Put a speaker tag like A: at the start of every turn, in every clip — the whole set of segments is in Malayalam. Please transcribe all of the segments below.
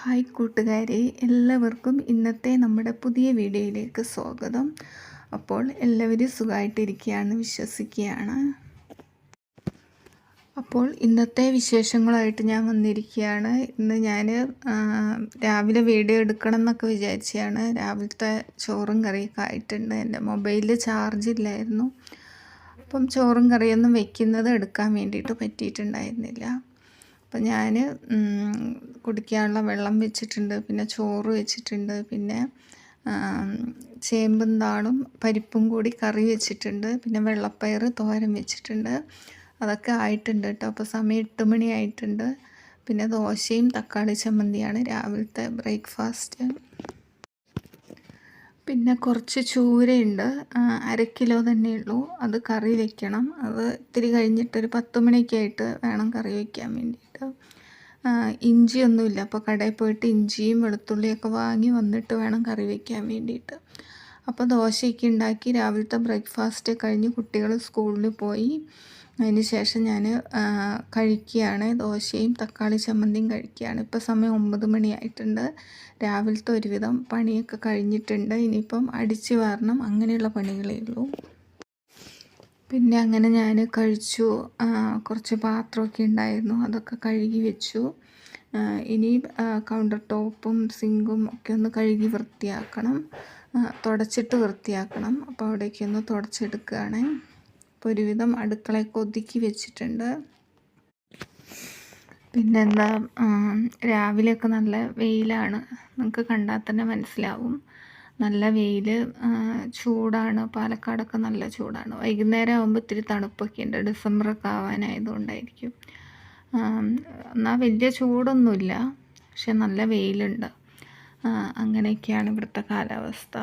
A: ഹായ് കൂട്ടുകാരെ എല്ലാവർക്കും ഇന്നത്തെ നമ്മുടെ പുതിയ വീഡിയോയിലേക്ക് സ്വാഗതം. അപ്പോൾ എല്ലാവരും സുഖമായിട്ടിരിക്കുകയാണ് വിശ്വസിക്കുകയാണ്. അപ്പോൾ ഇന്നത്തെ വിശേഷങ്ങളായിട്ട് ഞാൻ വന്നിരിക്കുകയാണ്. ഇന്ന് ഞാൻ രാവിലെ വീഡിയോ എടുക്കണം എന്നൊക്കെ വിചാരിച്ചാണ് രാവിലത്തെ ചോറും കറിയൊക്കെ ആയിട്ടുണ്ട്. എന്റെ മൊബൈലിൽ ചാർജ് ഇല്ലായിരുന്നു. അപ്പം ചോറും കറിയൊന്നും വെക്കുന്നത് എടുക്കാൻ വേണ്ടിയിട്ട് പറ്റിയിട്ടുണ്ടായിരുന്നില്ല. അപ്പം ഞാൻ കുടിക്കാനുള്ള വെള്ളം വെച്ചിട്ടുണ്ട് പിന്നെ ചോറ് വെച്ചിട്ടുണ്ട് പിന്നെ ചേമ്പും താളും പരിപ്പും കൂടി കറി വെച്ചിട്ടുണ്ട് പിന്നെ വെള്ളപ്പയർ തോരൻ വെച്ചിട്ടുണ്ട്. അതൊക്കെ ആയിട്ടുണ്ട് കേട്ടോ. അപ്പോൾ സമയം എട്ട് മണിയായിട്ടുണ്ട് പിന്നെ ദോശയും തക്കാളി ചമ്മന്തിയാണ് രാവിലത്തെ ബ്രേക്ക്ഫാസ്റ്റ്. പിന്നെ കുറച്ച് ചൂരയുണ്ട്. അര കിലോ തന്നെ ഉള്ളൂ. അത് കറി വെക്കണം. അത് ഇത്തിരി കഴിഞ്ഞിട്ടൊരു പത്ത് മണിയൊക്കെ ആയിട്ട് വേണം കറി വയ്ക്കാൻ വേണ്ടിയിട്ട്. ഇഞ്ചിയൊന്നുമില്ല. അപ്പോൾ കടയിൽ പോയിട്ട് ഇഞ്ചിയും വെളുത്തുള്ളിയൊക്കെ വാങ്ങി വന്നിട്ട് വേണം കറി വയ്ക്കാൻ വേണ്ടിയിട്ട്. അപ്പോൾ ദോശയൊക്കെ ഉണ്ടാക്കി രാവിലത്തെ ബ്രേക്ക്ഫാസ്റ്റ് കഴിഞ്ഞ് കുട്ടികൾ സ്കൂളിൽ പോയി. അതിന് ശേഷം ഞാൻ കഴിക്കുകയാണ്. ദോശയും തക്കാളി ചമ്മന്തിയും കഴിക്കുകയാണ്. ഇപ്പോൾ സമയം ഒമ്പത് മണിയായിട്ടുണ്ട്. രാവിലത്തെ ഒരുവിധം പണിയൊക്കെ കഴിഞ്ഞിട്ടുണ്ട്. ഇനിയിപ്പം അടിച്ചു വാരണം. അങ്ങനെയുള്ള പണികളേ ഉള്ളൂ. പിന്നെ അങ്ങനെ ഞാൻ കഴിച്ചു. കുറച്ച് പാത്രമൊക്കെ ഉണ്ടായിരുന്നു. അതൊക്കെ കഴുകി വെച്ചു. ഇനി കൗണ്ടർ ടോപ്പും സിങ്കും ഒക്കെ ഒന്ന് കഴുകി വൃത്തിയാക്കണം. തുടച്ചിട്ട് വൃത്തിയാക്കണം. അപ്പോൾ അവിടേക്കൊന്ന് തുടച്ചെടുക്കുകയാണ്. ഇപ്പോൾ ഒരുവിധം അടുക്കളയൊക്കെ ഒതുക്കി വെച്ചിട്ടുണ്ട്. പിന്നെന്താ രാവിലെയൊക്കെ നല്ല വെയിലാണ്. നിങ്ങൾക്ക് കണ്ടാൽ തന്നെ മനസ്സിലാവും. നല്ല വെയിൽ ചൂടാണ്. പാലക്കാടൊക്കെ നല്ല ചൂടാണ്. വൈകുന്നേരം ആകുമ്പോൾ ഇത്തിരി തണുപ്പൊക്കെ ഉണ്ട്. ഡിസംബറൊക്കെ ആവാനായതുകൊണ്ടായിരിക്കും. എന്നാൽ വലിയ ചൂടൊന്നുമില്ല. പക്ഷെ നല്ല വെയിലുണ്ട്. അങ്ങനെയൊക്കെയാണ് ഇവിടുത്തെ കാലാവസ്ഥ.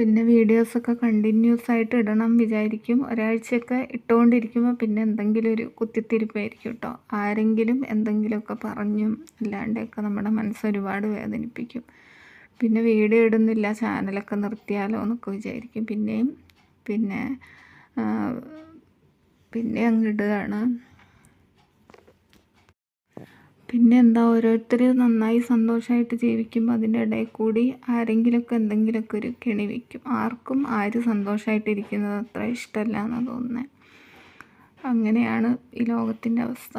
A: പിന്നെ വീഡിയോസൊക്കെ കണ്ടിന്യൂസ് ആയിട്ട് ഇടണം വിചാരിക്കും. ഒരാഴ്ചയൊക്കെ ഇട്ടുകൊണ്ടിരിക്കുമ്പോൾ പിന്നെ എന്തെങ്കിലും ഒരു കുത്തിത്തിരിപ്പായിരിക്കും കേട്ടോ ആരെങ്കിലും എന്തെങ്കിലുമൊക്കെ പറഞ്ഞും അല്ലാണ്ടൊക്കെ നമ്മുടെ മനസ്സ് ഒരുപാട് വേദനിപ്പിക്കും. പിന്നെ വീഡിയോ ഇടുന്നില്ല ചാനലൊക്കെ നിർത്തിയാലോ എന്നൊക്കെ വിചാരിക്കും. പിന്നെയും പിന്നെ പിന്നെ അങ്ങ് ഇടുകയാണ്. പിന്നെ എന്താ ഓരോരുത്തർ നന്നായി സന്തോഷമായിട്ട് ജീവിക്കുമ്പോൾ അതിന്റെ ഇടയിൽ കൂടി ആരെങ്കിലുമൊക്കെ എന്തെങ്കിലുമൊക്കെ ഒരു കെണി വയ്ക്കും ആർക്കും ആര് സന്തോഷമായിട്ടിരിക്കുന്നത് അത്ര ഇഷ്ടമല്ല എന്ന് തോന്നുന്നത് അങ്ങനെയാണ് ഈ ലോകത്തിന്റെ അവസ്ഥ.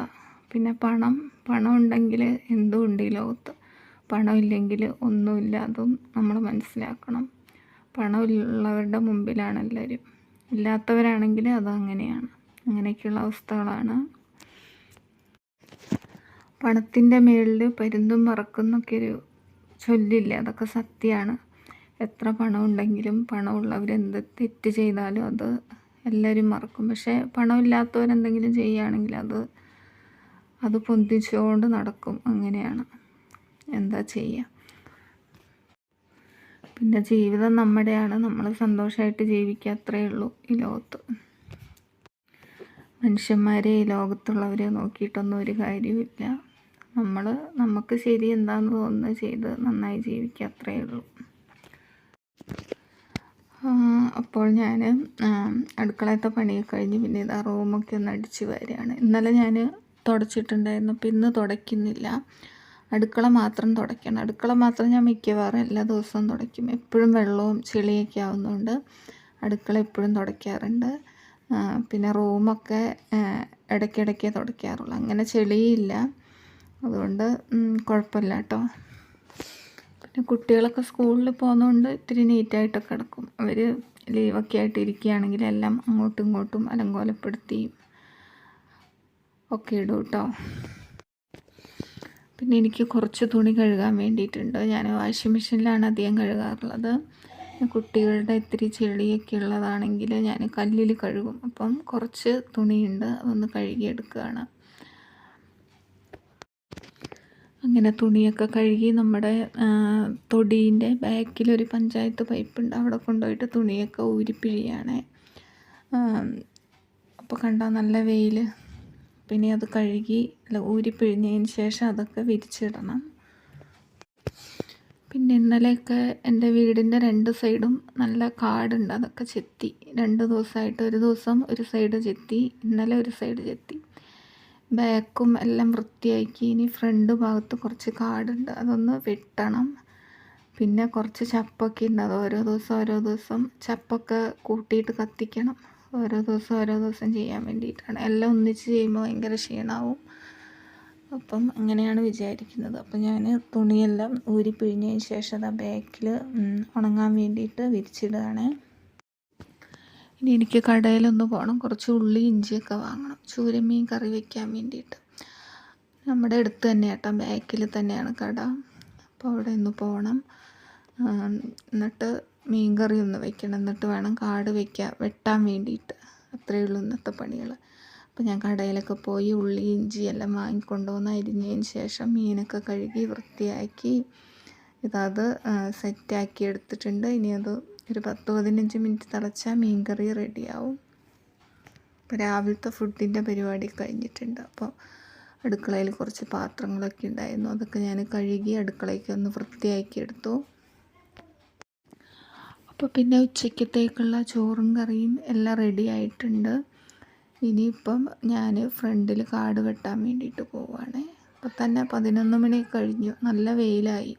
A: പിന്നെ പണം പണം ഉണ്ടെങ്കിൽ എന്തും ഉണ്ട് ഈ ലോകത്ത്? പണമില്ലെങ്കിൽ ഒന്നുമില്ല അതും നമ്മൾ മനസ്സിലാക്കണം. പണമുള്ളവരുടെ മുമ്പിലാണ് എല്ലാവരും ഇല്ലാത്തവരാണെങ്കിൽ അതങ്ങനെയാണ് അങ്ങനെയൊക്കെയുള്ള അവസ്ഥകളാണ് പണത്തിന്റെ മേളിൽ പരുന്തും പറക്കുന്നൊക്കെ ഒരു ചൊല്ലില്ല? അതൊക്കെ സത്യമാണ് എത്ര പണം ഉണ്ടെങ്കിലും പണമുള്ളവരെന്ത് തെറ്റ് ചെയ്താലും അത് എല്ലാവരും മറക്കും. പക്ഷേ പണമില്ലാത്തവരെന്തെങ്കിലും ചെയ്യുകയാണെങ്കിൽ അത് അത് പൊന്തിച്ചുകൊണ്ട് നടക്കും. അങ്ങനെയാണ്. എന്താ ചെയ്യുക പിന്നെ ജീവിതം നമ്മുടെയാണ്. നമ്മൾ സന്തോഷമായിട്ട് ജീവിക്കുക അത്രയേ ഉള്ളൂ ഈ ലോകത്ത്. മനുഷ്യന്മാരെ ഈ ലോകത്തുള്ളവരെ നോക്കിയിട്ടൊന്നും ഒരു കാര്യമില്ല നമ്മൾ നമുക്ക് ശരി എന്താണെന്ന് തോന്നുന്നത് ചെയ്ത് നന്നായി ജീവിക്കുക അത്രയേ ഉള്ളൂ. അപ്പോൾ ഞാൻ അടുക്കളത്തെ പണിയൊക്കെ കഴിഞ്ഞ് പിന്നെ ഇതാ റൂമൊക്കെ ഒന്ന് അടിച്ച് വരികയാണ്. ഇന്നലെ ഞാൻ തുടച്ചിട്ടുണ്ടായിരുന്നു അപ്പോൾ ഇന്ന് തുടയ്ക്കുന്നില്ല. അടുക്കള മാത്രം തുടയ്ക്കണം. അടുക്കള മാത്രം ഞാൻ മിക്കവാറും എല്ലാ ദിവസവും തുടയ്ക്കും. എപ്പോഴും വെള്ളവും ചെളിയൊക്കെ ആവുന്നതുകൊണ്ട് അടുക്കള എപ്പോഴും തുടയ്ക്കാറുണ്ട്. പിന്നെ റൂമൊക്കെ ഇടയ്ക്കിടയ്ക്കേ തുടയ്ക്കാറുള്ളൂ. അങ്ങനെ ചെളിയില്ല. അതുകൊണ്ട് കുഴപ്പമില്ല കേട്ടോ. പിന്നെ കുട്ടികളൊക്കെ സ്കൂളിൽ പോകുന്നതുകൊണ്ട് ഇത്തിരി നീറ്റായിട്ടൊക്കെ കിടക്കും. അവർ ലീവൊക്കെ ആയിട്ട് ഇരിക്കുകയാണെങ്കിൽ എല്ലാം അങ്ങോട്ടും ഇങ്ങോട്ടും അലങ്കോലപ്പെടുത്തി ഒക്കെ ഇടും കേട്ടോ. പിന്നെ എനിക്ക് കുറച്ച് തുണി കഴുകാൻ വേണ്ടിയിട്ടുണ്ട്. ഞാൻ വാഷിംഗ് മെഷീനിലാണ് അധികം കഴുകാറുള്ളത്. കുട്ടികളുടെ ഇത്തിരി ചെളിയൊക്കെ ഉള്ളതാണെങ്കിൽ ഞാൻ കല്ലിൽ കഴുകും. അപ്പം കുറച്ച് തുണിയുണ്ട് അതൊന്ന് കഴുകിയെടുക്കുകയാണ്. അങ്ങനെ തുണിയൊക്കെ കഴുകി നമ്മുടെ തൊടീന്റെ ബാക്കിലൊരു പഞ്ചായത്ത് പൈപ്പുണ്ട്. അവിടെ കൊണ്ടുപോയിട്ട് തുണിയൊക്കെ ഊരിപ്പിഴിയാണ് അപ്പോൾ കണ്ടാൽ നല്ല വെയിൽ പിന്നെ അത് കഴുകി അല്ല ഊരിപ്പിഴിഞ്ഞതിന് ശേഷം അതൊക്കെ വിരിച്ചിടണം. പിന്നെ ഇന്നലെയൊക്കെ എന്റെ വീടിന്റെ രണ്ട് സൈഡും നല്ല കാടുണ്ട്. അതൊക്കെ ചെത്തി. രണ്ട് ദിവസമായിട്ട് ഒരു ദിവസം ഒരു സൈഡ് ചെത്തി ഇന്നലെ ഒരു സൈഡ് ചെത്തി. ബാക്കും എല്ലാം വൃത്തിയാക്കി ഇനി ഫ്രണ്ട് ഭാഗത്ത് കുറച്ച് കാടുണ്ട്. അതൊന്ന് വെട്ടണം. പിന്നെ കുറച്ച് ചപ്പൊക്കെ ഉണ്ട്. അത് ഓരോ ദിവസം ഓരോ ദിവസം ചപ്പൊക്കെ കൂട്ടിയിട്ട് കത്തിക്കണം. ഓരോ ദിവസം ഓരോ ദിവസം ചെയ്യാൻ വേണ്ടിയിട്ടാണ്. എല്ലാം ഒന്നിച്ച് ചെയ്യുമ്പോൾ ഭയങ്കര ക്ഷീണമാവും അപ്പം അങ്ങനെയാണ് വിചാരിക്കുന്നത്. അപ്പം ഞാൻ തുണിയെല്ലാം ഊരി പിഴിഞ്ഞതിന് ശേഷം അത് ബാക്കിൽ ഉണങ്ങാൻ വേണ്ടിയിട്ട് വിരിച്ചിടുകയാണ്. ഇനി എനിക്ക് കടയിലൊന്ന് പോകണം കുറച്ച് ഉള്ളി ഇഞ്ചിയൊക്കെ വാങ്ങണം. ചൂരമീൻ കറി വയ്ക്കാൻ വേണ്ടിയിട്ട്. നമ്മുടെ അടുത്ത് തന്നെ കേട്ടോ ബാക്കിൽ തന്നെയാണ് കട. അപ്പോൾ അവിടെ ഒന്ന് പോകണം എന്നിട്ട് മീൻ കറി ഒന്ന് വയ്ക്കണം എന്നിട്ട് വേണം കാട് വയ്ക്കാൻ വെട്ടാൻ വേണ്ടിയിട്ട്. അത്രയേ ഉള്ളൂ ഇന്നത്തെ പണികൾ. അപ്പോൾ ഞാൻ കടയിലൊക്കെ പോയി ഉള്ളി ഇഞ്ചി എല്ലാം വാങ്ങിക്കൊണ്ടുവന്ന് അരിഞ്ഞതിന് ശേഷം മീനൊക്കെ കഴുകി വൃത്തിയാക്കി. ഇതത് സെറ്റാക്കി എടുത്തിട്ടുണ്ട്. ഇനി അത് ഒരു പത്ത് പതിനഞ്ച് മിനിറ്റ് തിളച്ചാൽ മീൻ കറി റെഡിയാവും. ഇപ്പോൾ രാവിലത്തെ ഫുഡിന്റെ പരിപാടി കഴിഞ്ഞിട്ടുണ്ട്. അപ്പോൾ അടുക്കളയിൽ കുറച്ച് പാത്രങ്ങളൊക്കെ ഉണ്ടായിരുന്നു. അതൊക്കെ ഞാൻ കഴുകി അടുക്കളയ്ക്ക് ഒന്ന് വൃത്തിയാക്കി എടുത്തു. അപ്പോൾ പിന്നെ ഉച്ചയ്ക്കത്തേക്കുള്ള ചോറും കറിയും എല്ലാം റെഡി ആയിട്ടുണ്ട്. ഇനിയിപ്പം ഞാൻ ഫ്രണ്ടിൽ കാട് വെട്ടാൻ വേണ്ടിയിട്ട് പോവുകയാണ് അപ്പോൾ തന്നെ പതിനൊന്ന് മണി കഴിഞ്ഞു. നല്ല വെയിലായി.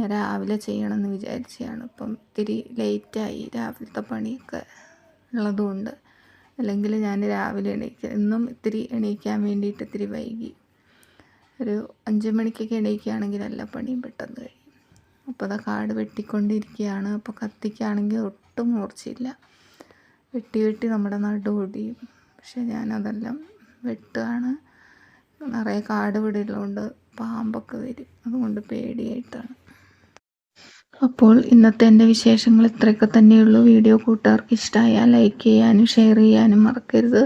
A: ഞാൻ രാവിലെ ചെയ്യണമെന്ന് വിചാരിച്ചതാണ്. ഇപ്പം ഇത്തിരി ലേറ്റായി രാവിലത്തെ പണിയൊക്കെ ഉള്ളതുകൊണ്ട്. അല്ലെങ്കിൽ ഞാൻ രാവിലെ എണീക്കുക ഇന്നും ഇത്തിരി എണീക്കാൻ വേണ്ടിയിട്ട് ഇത്തിരി വൈകി. ഒരു അഞ്ച് മണിക്കൊക്കെ എണീക്കുകയാണെങ്കിൽ എല്ലാ പണിയും പെട്ടെന്ന് കഴിയും. അപ്പോൾ അതാ കാട് വെട്ടിക്കൊണ്ടിരിക്കുകയാണ്. അപ്പോൾ കത്തിക്കുകയാണെങ്കിൽ ഒട്ടും മൂർച്ചയില്ല. വെട്ടി വെട്ടി നമ്മുടെ നടു ഒടിയും പക്ഷെ ഞാനതെല്ലാം വെട്ടുകയാണ്. നിറയെ കാട് പിടിയുള്ളതുകൊണ്ട് പാമ്പൊക്കെ വരും. അതുകൊണ്ട് പേടിയായിട്ടാണ്. അപ്പോൾ ഇന്നത്തെ എന്റെ വിശേഷങ്ങൾ ഇത്രയൊക്കെ തന്നെയുള്ളൂ. വീഡിയോ കൂട്ടുകാർക്ക് ഇഷ്ടമായാൽ ലൈക്ക് ചെയ്യാനും ഷെയർ ചെയ്യാനും മറക്കരുത്.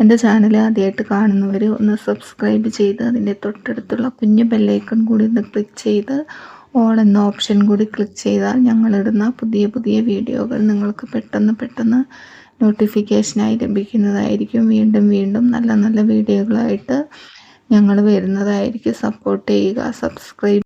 A: എന്റെ ചാനൽ ആദ്യമായിട്ട് കാണുന്നവർ ഒന്ന് സബ്സ്ക്രൈബ് ചെയ്ത് അതിന്റെ തൊട്ടടുത്തുള്ള കുഞ്ഞു ബെല്ലൈക്കൺ കൂടി ഒന്ന് ക്ലിക്ക് ചെയ്ത് ഓൾ എന്ന ഓപ്ഷൻ കൂടി ക്ലിക്ക് ചെയ്താൽ ഞങ്ങളിടുന്ന പുതിയ പുതിയ വീഡിയോകൾ നിങ്ങൾക്ക് പെട്ടെന്ന് പെട്ടെന്ന് നോട്ടിഫിക്കേഷനായി ലഭിക്കുന്നതായിരിക്കും. വീണ്ടും വീണ്ടും നല്ല നല്ല വീഡിയോകളായിട്ട് ഞങ്ങൾ വരുന്നതായിരിക്കും. സപ്പോർട്ട് ചെയ്യുക സബ്സ്ക്രൈബ്